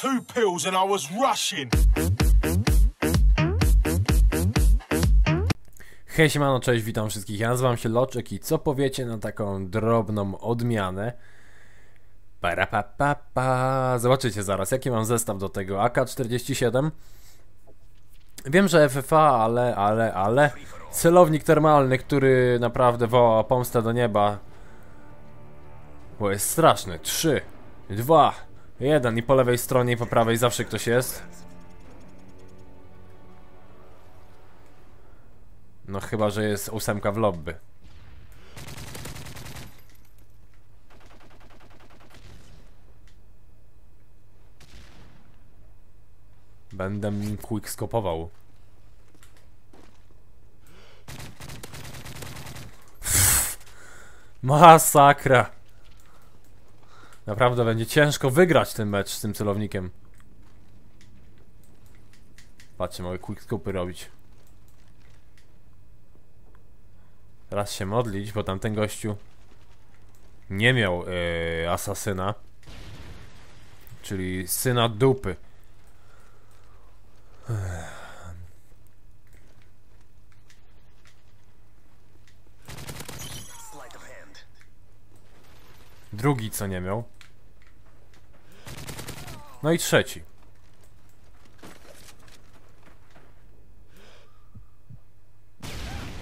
two pills and I was rushing. Hej siemano, cześć, witam wszystkich, ja nazywam się Loczek i co powiecie na taką drobną odmianę? Para pa, pa, pa. Zobaczycie zaraz, jaki mam zestaw do tego AK-47 Wiem, że FFA, ale, ale, ale Celownik termalny, który naprawdę woła pomstę do nieba Bo jest straszny 3, 2, 1 i po lewej stronie i po prawej zawsze ktoś jest No chyba, że jest ósemka w lobby. Będę quickscopował. Masakra. Naprawdę będzie ciężko wygrać ten mecz z tym celownikiem. Patrzcie, mogę quickscopy robić. Raz się modlić, bo tamten gościu nie miał yy, asasyna. Czyli syna dupy. Drugi co nie miał. No i trzeci.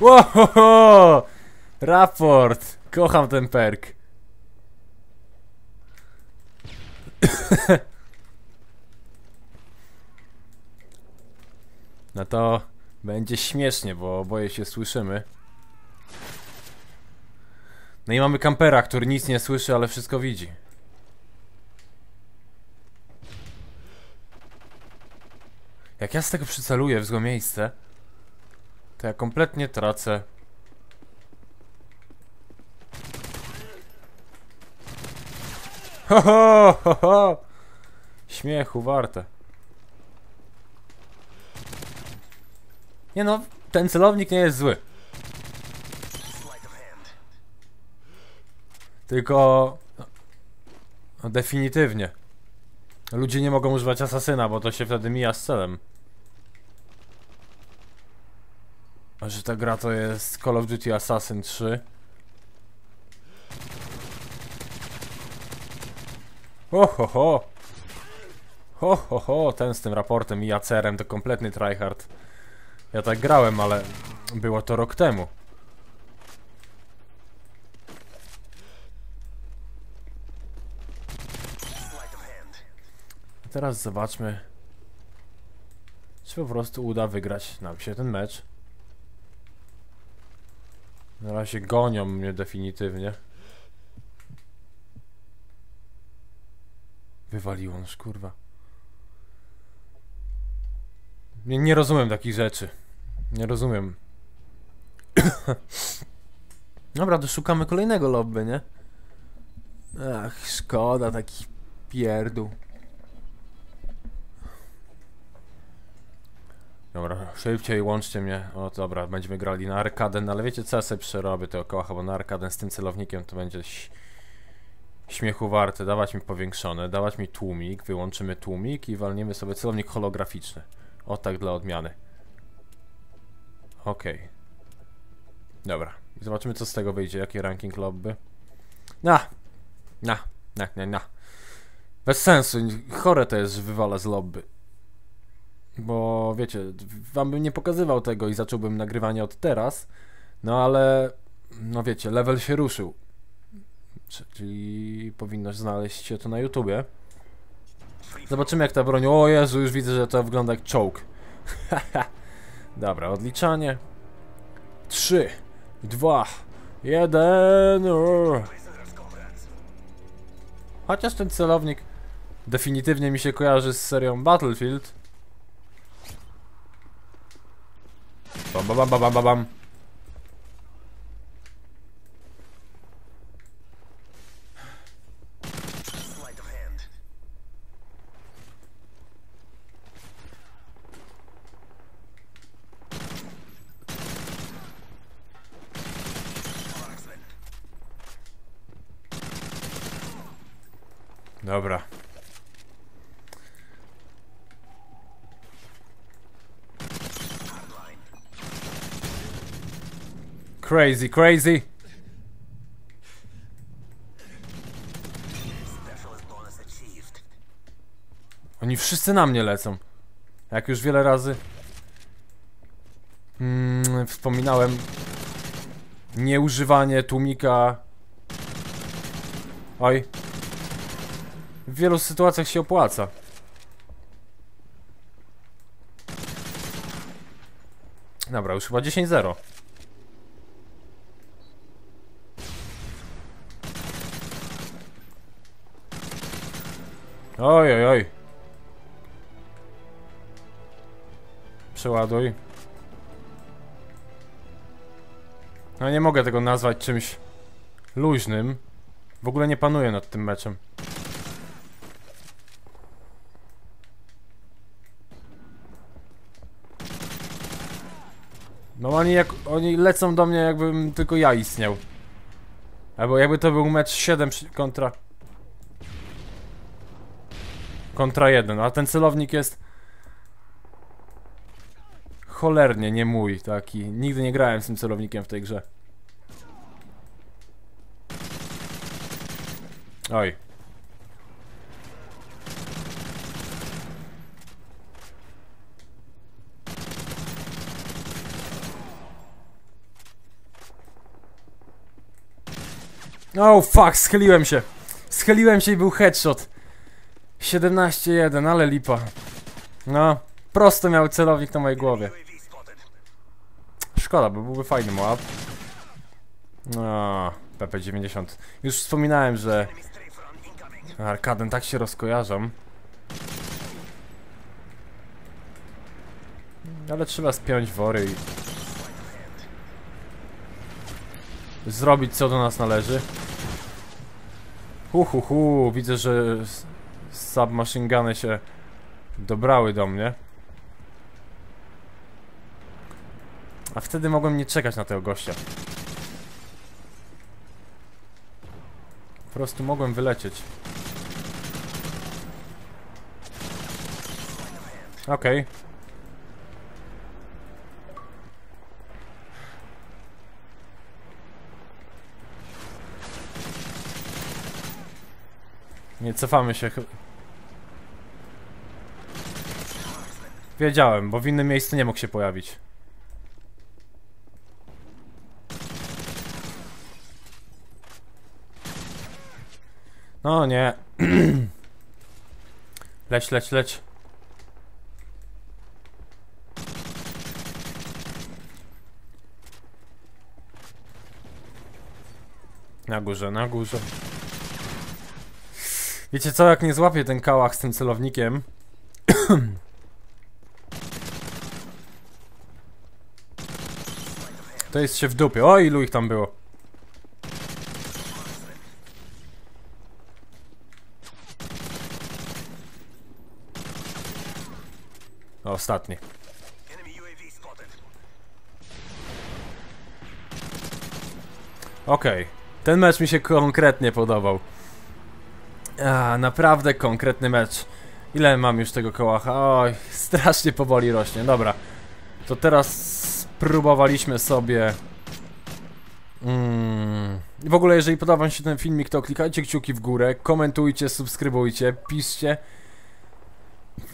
Wow! Raport! Kocham ten perk. No to będzie śmiesznie, bo boję się słyszymy. No i mamy kampera, który nic nie słyszy, ale wszystko widzi. Jak ja z tego przyceluję w złe miejsce, to ja kompletnie tracę Ho, ho, ho, ho. Śmiechu warte. Nie no, ten celownik nie jest zły. Tylko... No, definitywnie. Ludzie nie mogą używać asasyna, bo to się wtedy mija z celem. A że ta gra to jest Call of Duty Assassin 3 Ho ho. Ho Ho ho. Ten z tym raportem i acerem to kompletny tryhard. Ja tak grałem, ale było to rok temu Teraz zobaczmy Czy po prostu uda wygrać nam się ten mecz na razie gonią mnie definitywnie. Wywaliło już, kurwa. Nie, nie rozumiem takich rzeczy. Nie rozumiem. Dobra, to szukamy kolejnego lobby, nie? Ach, szkoda, taki pierdół. Dobra, szybciej łączcie mnie. O dobra, będziemy grali na arkaden, ale wiecie co ja sobie przerobię tego koła, bo na arkaden z tym celownikiem to będzie śmiechu warte. Dawać mi powiększone, dawać mi tłumik, wyłączymy tłumik i walniemy sobie celownik holograficzny. O tak dla odmiany. Okej. Okay. Dobra. Zobaczymy co z tego wyjdzie, jaki ranking lobby. Na! Na! Na, na, na. Bez sensu, chore to jest, wywala z lobby. Bo wiecie, wam bym nie pokazywał tego i zacząłbym nagrywanie od teraz, no ale no wiecie, level się ruszył. Czyli powinno znaleźć się to na YouTubie. Zobaczymy jak ta broń. O Jezu, już widzę, że to wygląda jak czołg. Dobra, odliczanie. 3, 2, 1. Chociaż ten celownik definitywnie mi się kojarzy z serią Battlefield. Бам-бам-бам-бам-бам-бам. Crazy, crazy. Oni wszyscy na mnie lecą. Jak już wiele razy mm, wspominałem, nieużywanie tłumika. Oj. W wielu sytuacjach się opłaca. Dobra, już chyba 10-0. Oj, oj, oj. Przeładuj. No nie mogę tego nazwać czymś luźnym. W ogóle nie panuję nad tym meczem. No oni jak oni lecą do mnie jakbym tylko ja istniał. Albo jakby to był mecz 7 przy- kontra kontra 1, a ten celownik jest cholernie nie mój taki. Nigdy nie grałem z tym celownikiem w tej grze. Oj. Oh fuck, schyliłem się. Schyliłem się i był headshot. 17-1, ale lipa. No, prosto miał celownik na mojej głowie. Szkoda, bo byłby fajny moab. No, PP90. Już wspominałem, że Arkaden tak się rozkojarzam. Ale trzeba spiąć wory i zrobić co do nas należy. Hu hu hu, widzę, że submachine guny się dobrały do mnie. A wtedy mogłem nie czekać na tego gościa. Po prostu mogłem wylecieć. Okej. Nie cofamy się. Wiedziałem, bo w innym miejscu nie mógł się pojawić. No nie. leć, leć, leć. Na górze, na górze. Wiecie co, jak nie złapię ten kałach z tym celownikiem To jest się w dupie. O, ilu ich tam było. Ostatni. Okej. Ten mecz mi się konkretnie podobał. A, naprawdę konkretny mecz. Ile mam już tego kołacha? Oj, strasznie powoli rośnie. Dobra. To teraz spróbowaliśmy sobie... Mm. W ogóle, jeżeli podoba wam się ten filmik, to klikajcie kciuki w górę, komentujcie, subskrybujcie, piszcie.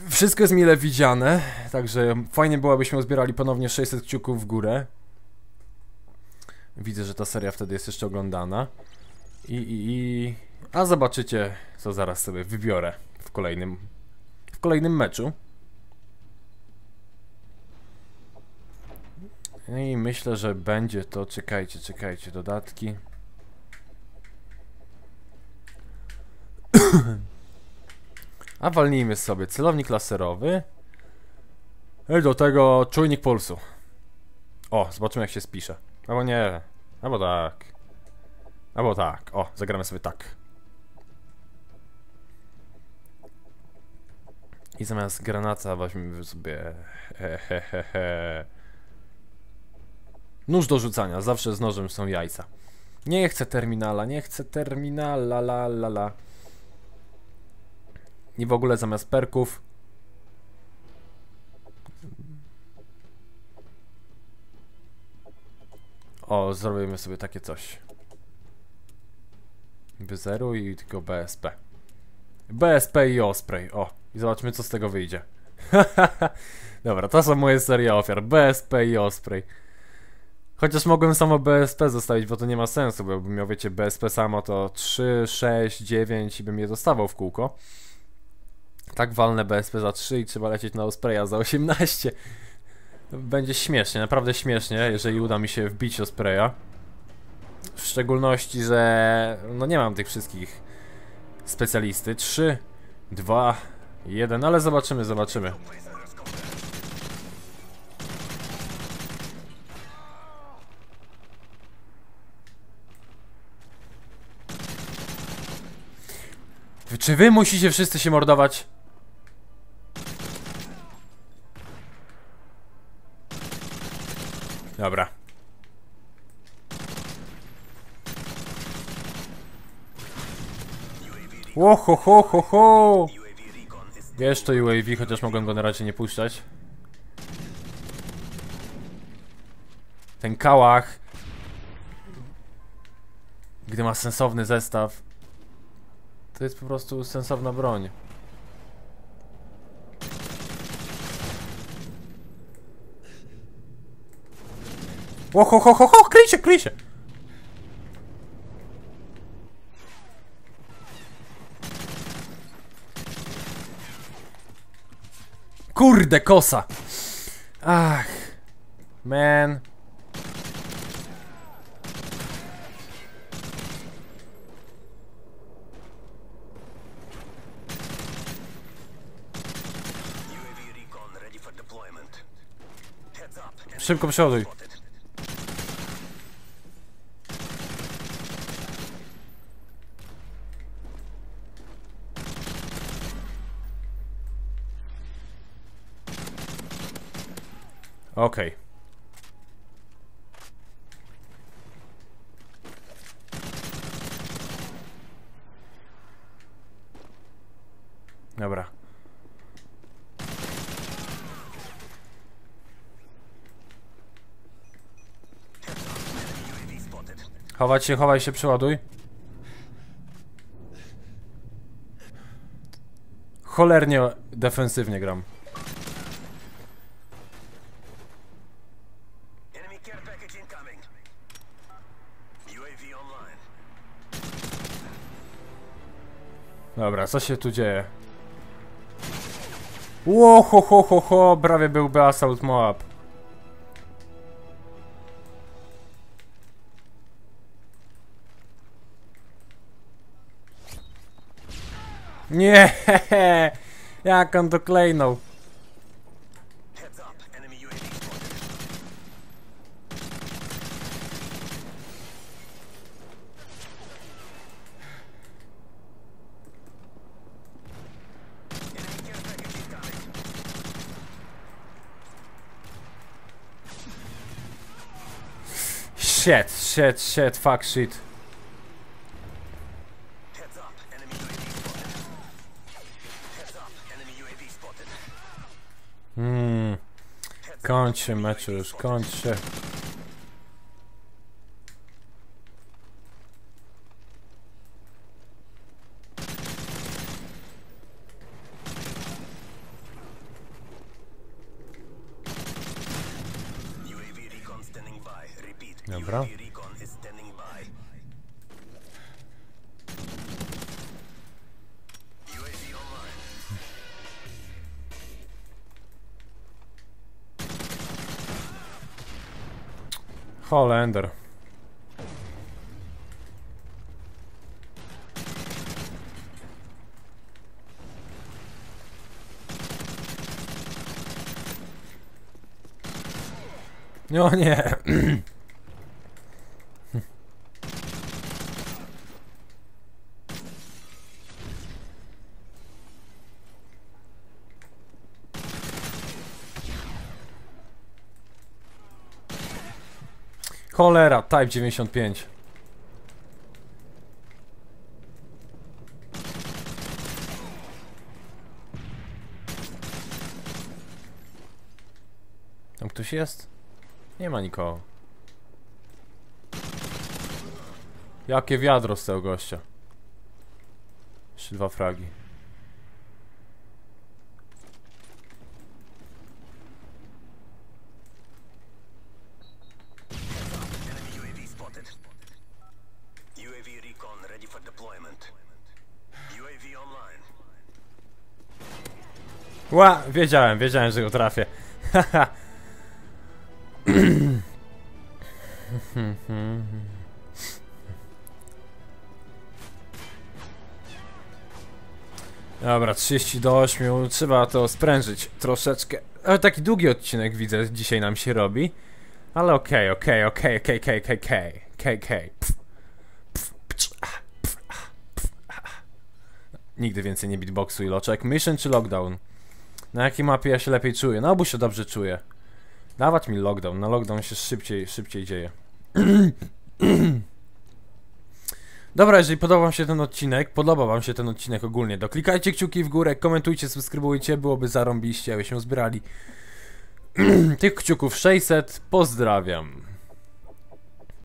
Wszystko jest mile widziane, także fajnie było, abyśmy uzbierali ponownie 600 kciuków w górę. Widzę, że ta seria wtedy jest jeszcze oglądana. I, i, i... A zobaczycie, co zaraz sobie wybiorę w kolejnym, w kolejnym meczu. No i myślę, że będzie to. Czekajcie, czekajcie, dodatki. A walnijmy sobie celownik laserowy. I do tego czujnik pulsu. O, zobaczymy jak się spisze. Albo nie. Albo tak. Albo tak. O, zagramy sobie tak. I zamiast granata weźmiemy sobie... He, he, he. Nóż do rzucania. Zawsze z nożem są jajca. Nie chcę terminala, nie chcę terminala, la la la. I w ogóle zamiast perków... O, zrobimy sobie takie coś. Wyzeruj i tylko BSP. BSP i Osprey. O, i zobaczmy co z tego wyjdzie. Dobra, to są moje serie ofiar. BSP i Osprey. Chociaż mogłem samo BSP zostawić, bo to nie ma sensu, bo jakbym miał, wiecie, BSP samo to 3, 6, 9 i bym je dostawał w kółko. Tak walne BSP za 3 i trzeba lecieć na Ospreya za 18. Będzie śmiesznie, naprawdę śmiesznie, jeżeli uda mi się wbić Ospreya. W szczególności, że no nie mam tych wszystkich specjalisty. 3, 2, 1, ale zobaczymy, zobaczymy. Czy wy musicie wszyscy się mordować? Dobra. Ło, ho, ho, ho, ho. Wiesz to UAV, chociaż mogłem go na razie nie puszczać. Ten kałach, gdy ma sensowny zestaw, to jest po prostu sensowna broń. O, ho, ho, ho, ho, kryj się, kryj się! Kurde, kosa! Ach, man. UAV recon ready for deployment. Heads up. enemy Szybko przoduj. Okej. Dobra. UAV spotted. Chować się, chowaj się, przeładuj. Cholernie defensywnie gram. Enemy care package incoming. UAV online. Dobra, co się tu dzieje? Ło, ho, ho, ho, ho, prawie byłby Assault Moab. Nie, jak on to klejnął. Heads up. Enemy UAV spotted. Enemy care package incoming. Shit, shit, shit, fuck shit. Heads up. Enemy UAV Holender. No nie. Cholera, Type 95. Tam ktoś jest? Nie ma nikogo. Jakie wiadro z tego gościa. Jeszcze dwa fragi. spotted. UAV recon ready for deployment. UAV online. Ła, wiedziałem, wiedziałem, że go trafię. Haha. Dobra, 30 do 8, trzeba to sprężyć troszeczkę. Ale taki długi odcinek widzę, dzisiaj nam się robi. Ale okej, okay, okej, okay, okej, okay, okej, okej, okej pf, pcz. Nigdy więcej nie beatboxuj, Loczek. Mission czy lockdown? Na jakiej mapie ja się lepiej czuję? Na obu się dobrze czuję. Dawać mi lockdown. Na lockdown się szybciej, szybciej dzieje. Dobra, jeżeli podoba wam się ten odcinek, podoba wam się ten odcinek ogólnie, to klikajcie kciuki w górę, komentujcie, subskrybujcie, byłoby zarąbiście, aby się zbierali. Tych kciuków 600, pozdrawiam.